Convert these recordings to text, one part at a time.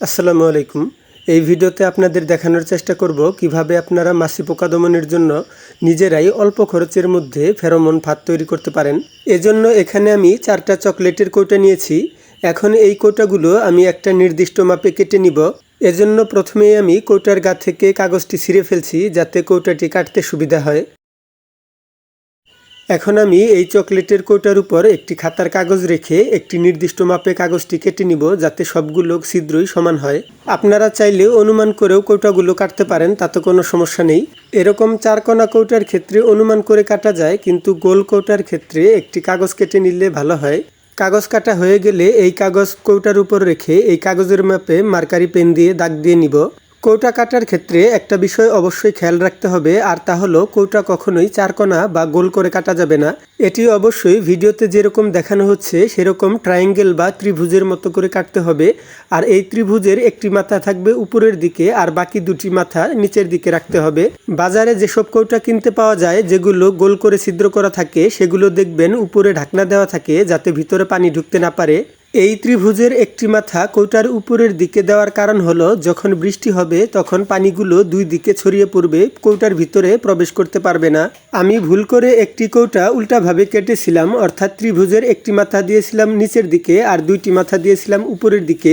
আসসালামু আলাইকুম। এই ভিডিওতে আপনাদের দেখানোর চেষ্টা করব কীভাবে আপনারা মাছি পোকা দমনের জন্য নিজেরাই অল্প খরচের মধ্যে ফেরোমন ফাঁদ তৈরি করতে পারেন। এজন্য এখানে আমি চারটা চকলেটের কৌটা নিয়েছি। এখন এই কৌটাগুলো আমি একটা নির্দিষ্ট মাপে কেটে নিব। এজন্য প্রথমেই আমি কৌটার গা থেকে কাগজটি ছিঁড়ে ফেলছি যাতে কৌটাটি কাটতে সুবিধা হয়। এখন আমি এই চকলেটের কৌটার উপর একটি খাতার কাগজ রেখে একটি নির্দিষ্ট মাপে কাগজটি কেটে নিব যাতে সবগুলো ছিদ্রই সমান হয়। আপনারা চাইলে অনুমান করেও কৌটাগুলো কাটতে পারেন, তাতে কোনো সমস্যা নেই। এরকম চারকোনা কৌটার ক্ষেত্রে অনুমান করে কাটা যায়, কিন্তু গোল কৌটার ক্ষেত্রে একটি কাগজ কেটে নিলে ভালো হয়। কাগজ কাটা হয়ে গেলে এই কাগজ কৌটার উপর রেখে এই কাগজের মাপে মার্কারি পেন দিয়ে দাগ দিয়ে নিব। কৌটা কাটার ক্ষেত্রে একটা বিষয় অবশ্যই খেয়াল রাখতে হবে, আর তা হলো কৌটা কখনোই চারকোনা বা গোল করে কাটা যাবে না। এটি অবশ্যই ভিডিওতে যেরকম দেখানো হচ্ছে, সেরকম ট্রায়াঙ্গেল বা ত্রিভুজের মতো করে কাটতে হবে, আর এই ত্রিভুজের একটি মাথা থাকবে উপরের দিকে, আর বাকি দুটি মাথা নিচের দিকে রাখতে হবে। বাজারে যেসব কৌটা কিনতে পাওয়া যায়, যেগুলো গোল করে ছিদ্র করা থাকে, সেগুলো দেখবেন উপরে ঢাকনা দেওয়া থাকে, যাতে ভিতরে পানি ঢুকতে না পারে। এই ত্রিভুজের একটি মাথা কৌটার উপরের দিকে দেওয়ার কারণ হলো, যখন বৃষ্টি হবে, তখন পানিগুলো দুই দিকে ছড়িয়ে পড়বে, কৌটার ভিতরে প্রবেশ করতে পারবে না। আমি ভুল করে একটি কৌটা উল্টাভাবে কেটেছিলাম, অর্থাৎ ত্রিভুজের একটি মাথা দিয়েছিলাম নিচের দিকে আর দুইটি মাথা দিয়েছিলাম উপরের দিকে,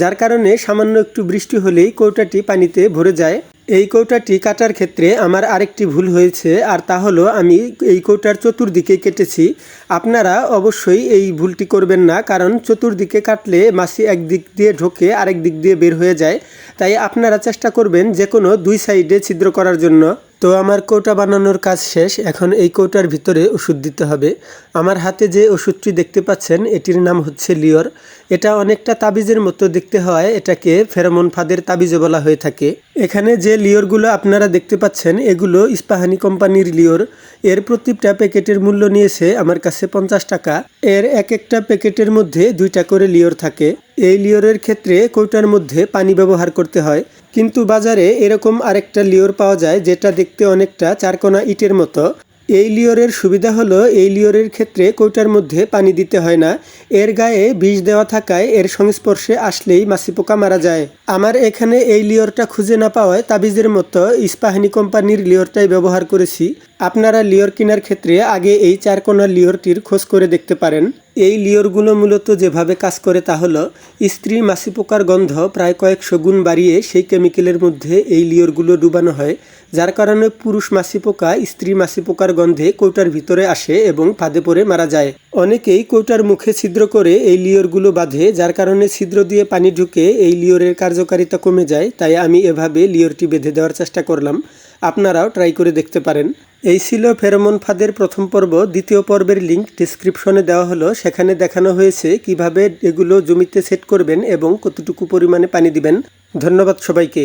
যার কারণে সামান্য একটু বৃষ্টি হলেই কৌটাটি পানিতে ভরে যায়। এই কৌটাটি কাটার ক্ষেত্রে আমার আরেকটি ভুল হয়েছে, আর তা হলো আমি এই কৌটার চতুর্দিকে কেটেছি। আপনারা অবশ্যই এই ভুলটি করবেন না, কারণ চতুর্দিকে কাটলে মাসি একদিক দিয়ে ঢোকে, আরেক দিক দিয়ে বের হয়ে যায়। তাই আপনারা চেষ্টা করবেন যে কোনো দুই সাইডে ছিদ্র করার জন্য। তো আমার কৌটা বানানোর কাজ শেষ। এখন এই কৌটার ভিতরে ওষুধ দিতে হবে। আমার হাতে যে ওষুধটি দেখতে পাচ্ছেন, এটির নাম হচ্ছে লিওর। এটা অনেকটা তাবিজের মতো দেখতে হয়। এটাকে ফেরোমন ফাঁদের তাবিজে বলা হয়ে থাকে। এখানে যে লিওরগুলো আপনারা দেখতে পাচ্ছেন, এগুলো ইস্পাহানি কোম্পানির লিওর। এর প্রতিটা প্যাকেটের মূল্য নিয়েছে আমার কাছে পঞ্চাশ টাকা। এর এক একটা প্যাকেটের মধ্যে দুইটা করে লিওর থাকে। এই লিওরের ক্ষেত্রে কৌটার মধ্যে পানি ব্যবহার করতে হয়? কিন্তু বাজারে এরকম আরেকটা লিওর পাওয়া যায় যেটা দেখতে অনেকটা চারকোনা ইটের মতো। এই লিওরের সুবিধা হলো এই লিওরের ক্ষেত্রে কৌটার মধ্যে পানি দিতে হয় না। এর গায়ে বিষ দেওয়া থাকায় এর সংস্পর্শে আসলেই মাছি পোকা মারা যায়। আমার এখানে এই লিওরটা খুঁজে না পাওয়ায় তাবিজের মতো ইস্পাহানি কোম্পানির লিওরটাই ব্যবহার করেছি। আপনারা লিওর কেনার ক্ষেত্রে আগে এই চারকোনা লিওরটির খোঁজ করে দেখতে পারেন। এই লিওরগুলো মূলত যেভাবে কাজ করে তা হলো, স্ত্রী মাছি পোকার গন্ধ প্রায় কয়েকশো গুণ বাড়িয়ে সেই কেমিক্যালের মধ্যে এই লিওরগুলো ডুবানো হয়। যার কারণে পুরুষ মাছি পোকা, স্ত্রী মাছি পোকার গন্ধে কৌটার ভিতরে আসে এবং ফাঁদে পড়ে মারা যায়। অনেকেই কৌটার মুখে ছিদ্র করে এই লিওরগুলো বাঁধে, যার কারণে ছিদ্র দিয়ে পানি ঢুকে এই লিওরের কার্যকারিতা কমে যায়, তাই আমি এভাবে লিওরটি বেঁধে দেওয়ার চেষ্টা করলাম। আপনারাও ট্রাই করে দেখতে পারেন। এই ছিল ফেরোমন ফাঁদের প্রথম পর্ব। দ্বিতীয় পর্বের লিঙ্ক ডিসক্রিপশনে দেওয়া হলো। সেখানে দেখানো হয়েছে কীভাবে এগুলো জমিতে সেট করবেন এবং কতটুকু পরিমাণে পানি দিবেন। ধন্যবাদ সবাইকে।